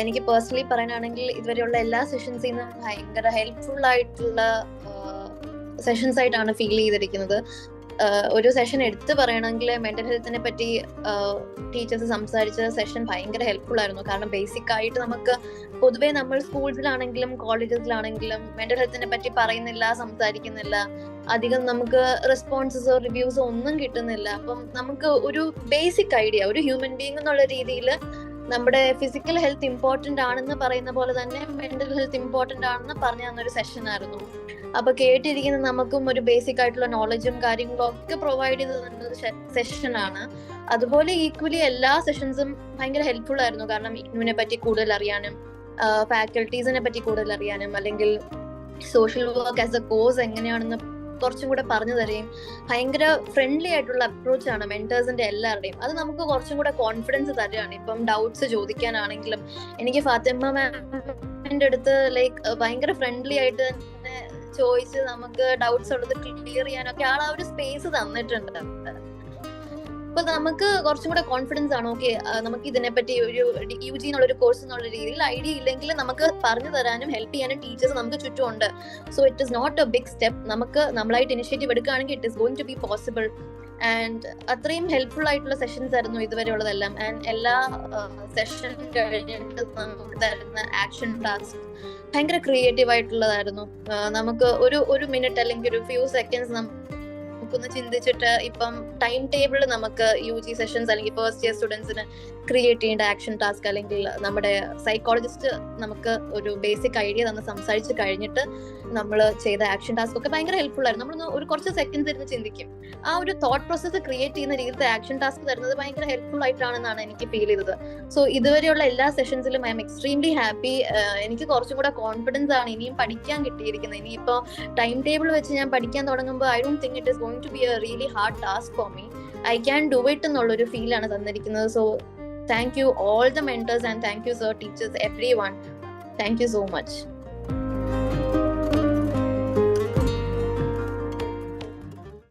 എനിക്ക് പേഴ്സണലി പറയാനാണെങ്കിൽ ഇതുവരെയുള്ള എല്ലാ സെഷൻസിൽ നിന്നും ഭയങ്കര ഹെൽപ്ഫുൾ ആയിട്ടുള്ള സെഷൻസ് ആയിട്ടാണ് ഫീൽ ചെയ്തിരിക്കുന്നത്. ഒരു സെഷൻ എടുത്ത് പറയണമെങ്കിൽ മെന്റൽ ഹെൽത്തിനെ പറ്റി ടീച്ചേഴ്സ് സംസാരിച്ച സെഷൻ ഭയങ്കര ഹെൽപ്ഫുൾ ആയിരുന്നു. കാരണം ബേസിക് ആയിട്ട് നമുക്ക് പൊതുവെ നമ്മൾ സ്കൂൾസിലാണെങ്കിലും കോളേജസിലാണെങ്കിലും മെന്റൽ ഹെൽത്തിനെ പറ്റി പറയുന്നില്ല സംസാരിക്കുന്നില്ല. അധികം നമുക്ക് റെസ്പോൺസസോ റിവ്യൂസോ ഒന്നും കിട്ടുന്നില്ല. അപ്പം നമുക്ക് ഒരു ബേസിക് ഐഡിയ ഒരു ഹ്യൂമൻ ബീങ് എന്നുള്ള രീതിയിൽ നമ്മുടെ ഫിസിക്കൽ ഹെൽത്ത് ഇമ്പോർട്ടന്റ് ആണെന്ന് പറയുന്ന പോലെ തന്നെ മെന്റൽ ഹെൽത്ത് ഇമ്പോർട്ടന്റ് ആണെന്ന് പറഞ്ഞു തന്നൊരു സെഷൻ ആയിരുന്നു. അപ്പൊ കേട്ടിരിക്കുന്ന നമുക്കും ഒരു ബേസിക് ആയിട്ടുള്ള നോളജും കാര്യങ്ങളും ഒക്കെ പ്രൊവൈഡ് ചെയ്ത് തന്ന ഒരു സെഷൻ ആണ്. അതുപോലെ ഈക്വലി എല്ലാ സെഷൻസും ഭയങ്കര ഹെൽപ്ഫുൾ ആയിരുന്നു. കാരണം ഇന്നിനെ പറ്റി കൂടുതൽ അറിയാനും ഫാക്കൽറ്റീസിനെ പറ്റി കൂടുതൽ അറിയാനും അല്ലെങ്കിൽ social work as a course എങ്ങനെയാണെന്ന് കുറച്ചും കൂടെ പറഞ്ഞു തരുകയും ഭയങ്കര ഫ്രണ്ട്ലി ആയിട്ടുള്ള അപ്രോച്ച് ആണ് മെന്റേഴ്സിന്റെ എല്ലാവരുടെയും. അത് നമുക്ക് കുറച്ചും കൂടെ കോൺഫിഡൻസ് തരുകയാണ്. ഇപ്പം ഡൗട്ട്സ് ചോദിക്കാനാണെങ്കിലും എനിക്ക് ഫാത്തിമ മാമിന്റെ അടുത്ത് ലൈക്ക് ഭയങ്കര ഫ്രണ്ട്ലി ആയിട്ട് തന്നെ ചോദിച്ച് നമുക്ക് ഡൗട്ട്സ് ഉള്ളത് ക്ലിയർ ചെയ്യാനൊക്കെ ആൾ ആ ഒരു സ്പേസ് തന്നിട്ടുണ്ട്. അപ്പൊ നമുക്ക് കുറച്ചും കൂടെ കോൺഫിഡൻസ് ആണ്. ഓക്കെ നമുക്ക് ഇതിനെപ്പറ്റി ഒരു യു ജി എന്നുള്ള ഒരു കോഴ്സ് എന്നുള്ള രീതിയിൽ ഐഡിയ ഇല്ലെങ്കിൽ നമുക്ക് പറഞ്ഞു തരാനും ഹെൽപ്പ് ചെയ്യാനും ടീച്ചേഴ്സ് നമുക്ക് ചുറ്റുമുണ്ട്. So it is not a big step നമുക്ക് നമ്മളായിട്ട് ഇനിഷ്യേറ്റീവ് എടുക്കുകയാണെങ്കിൽ it is going to be possible and അത്രയും ഹെൽപ്ഫുൾ ആയിട്ടുള്ള സെഷൻസ് ആയിരുന്നു ഇതുവരെ ഉള്ളതെല്ലാം. ആൻഡ് എല്ലാ സെഷൻ കഴിഞ്ഞിട്ട് നമുക്ക് തരുന്ന ആക്ഷൻ ടാസ്ക് ഭയങ്കര ക്രിയേറ്റീവ് ആയിട്ടുള്ളതായിരുന്നു. നമുക്ക് ഒരു ഒരു മിനിറ്റ് അല്ലെങ്കിൽ ഒരു ഫ്യൂ സെക്കൻഡ്സ് നമുക്കൊന്ന് ചിന്തിച്ചിട്ട് ഇപ്പം ടൈം ടേബിൾ നമുക്ക് യു ജി സെഷൻസ് അല്ലെങ്കിൽ ഫസ്റ്റ് ഇയർ സ്റ്റുഡൻസിന് ക്രിയേറ്റ് ചെയ്യേണ്ട ആക്ഷൻ ടാസ്ക് അല്ലെങ്കിൽ നമ്മുടെ സൈക്കോളജിസ്റ്റ് നമുക്ക് ഒരു ബേസിക് ഐഡിയ തന്ന് സംസാരിച്ച് കഴിഞ്ഞിട്ട് നമ്മൾ ചെയ്ത ആക്ഷൻ ടാസ്ക് ഒക്കെ ഭയങ്കര ഹെൽപ്ഫുൾ ആയിരുന്നു. നമ്മളൊന്ന് ഒരു കുറച്ച് സെക്കൻഡ് ഇരുന്ന് ചിന്തിക്കും. ആ ഒരു തോട്ട് പ്രോസസ്സ് ക്രിയേറ്റ് ചെയ്യുന്ന രീതിയിലത്തെ ആക്ഷൻ ടാസ്ക് തരുന്നത് ഭയങ്കര ഹെൽപ്ഫുൾ ആയിട്ടാണെന്നാണ് എനിക്ക് ഫീൽ ചെയ്തത്. സോ ഇതുവരെയുള്ള എല്ലാ സെഷൻസിലും ഐ എം എക്സ്ട്രീംലി ഹാപ്പി എനിക്ക് കുറച്ചും കൂടെ കോൺഫിഡൻസ് ആണ് ഇനിയും പഠിക്കാൻ കിട്ടിയിരിക്കുന്നത്. ഇനിയിപ്പോ ടൈം ടേബിൾ വെച്ച് ഞാൻ പഠിക്കാൻ തുടങ്ങുമ്പോൾ I don't think it is going to be a really hard task for me I can do it എന്നുള്ളൊരു ഫീലാണ് തന്നിരിക്കുന്നത്. So thank you all the mentors and thank you sir teachers everyone thank you so much